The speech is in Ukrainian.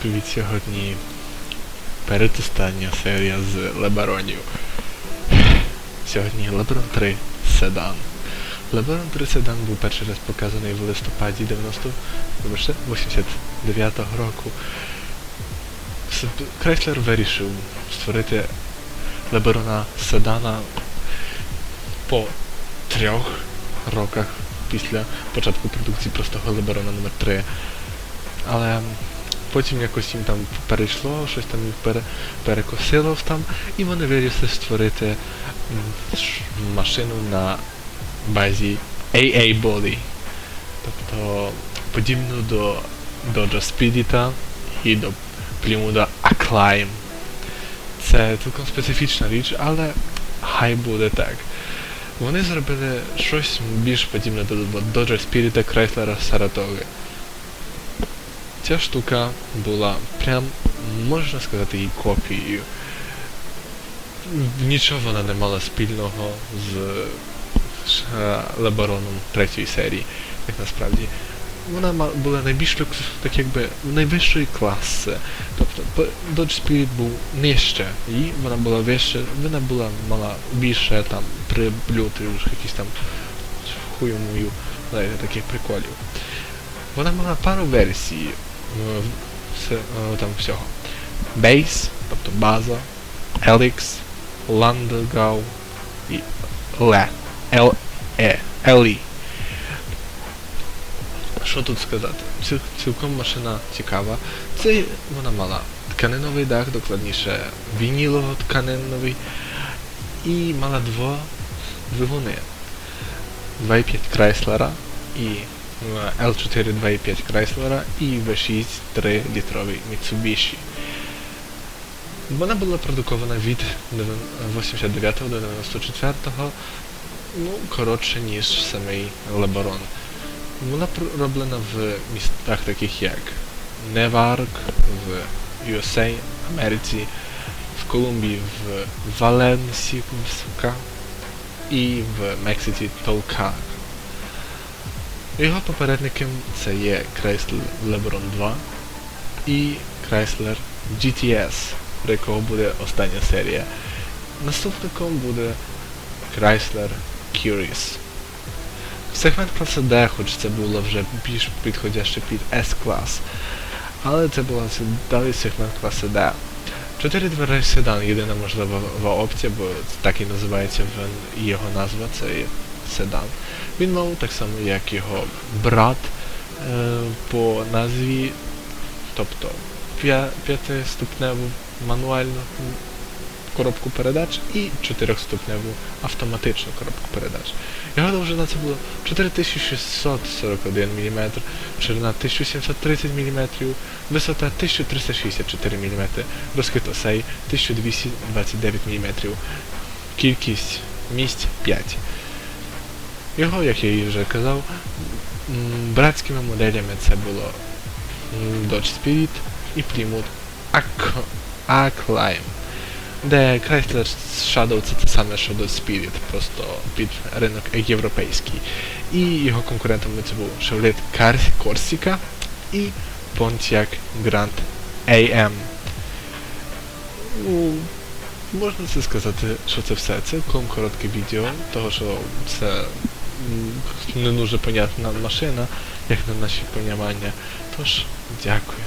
Всім сьогодні. Передостання серія з Лебаронів. Сьогодні Леброн 3 Седан. Леброн 3 Седан був перший раз показаний в листопаді 90 89-го року. Крайслер вирішив створити Леброна Седана по трьох роках після початку продукції простого Леброна номер 3 але потім якось їм там перейшло, щось там їх пере, перекосило там, і вони вирішили створити машину на базі AA Body. Тобто подібну до Dodge Spidita і до Plymouth Acclaim. Це цілком специфічна річ, але хай буде так. Вони зробили щось більш подібне до Dodge Spidita Chrysler Saratoga. Ця штука була прям, можна сказати, її копією. Нічого вона не мала спільного з е, Лебароном третьої серії, як насправді. Вона була найбільш так якби найвищої класи. Тобто Dodge Spirit був нижче, і вона була вища, вона була мала більше там приблюти, якісь там хуйомую, знаєте, таких приколів. Вона мала пару версій там всього. Base, тобто база, Elix, Landgau і LE. LE. LE. Що тут сказати? Ціл, цілком машина цікава. Це вона мала тканиновий дах, докладніше вінілово-тканиновий, і мала два двигуни. 2,5 Крайслера і L4 2.5 Chrysler і V6 3-літровий Mitsubishi. Вона була продукована від 89 до 94, ну, коротше, ніж самий Леборон. Вона пр- роблена в містах таких як Неварк, в USA, Америці, в Колумбії, в Валенсі, сука, і в Мексиці Толкар. Його попередником це є Chrysler LeBron 2 і Chrysler GTS, про якого буде остання серія. Наступником буде Chrysler Curious. Сегмент класу D, хоч це було вже більш підходяще під S-клас, але це була далі сегмент класу D. Чотири двері седан єдина можлива опція, бо так і називається його назва, це седан. Він мав так само, як його брат е, по назві, тобто п'я- п'ятиступневу мануальну коробку передач і чотирьохступневу автоматичну коробку передач. Його довжина це було 4641 мм, ширина 1730 мм, висота 1364 мм, розкид осей 1229 мм, кількість місць 5. Його, як я і вже казав, братськими моделями це було Dodge Spirit і Plymouth Ac- Acclaim. Де Chrysler Shadow це те саме, що Dodge Spirit, просто під ринок європейський. І його конкурентами це був Chevrolet Corsica і Pontiac Grand AM. Ну, можна це сказати, що це все. Цілком коротке відео, того що це м, не дуже понятна машина, як на наші понімання. Тож, дякую.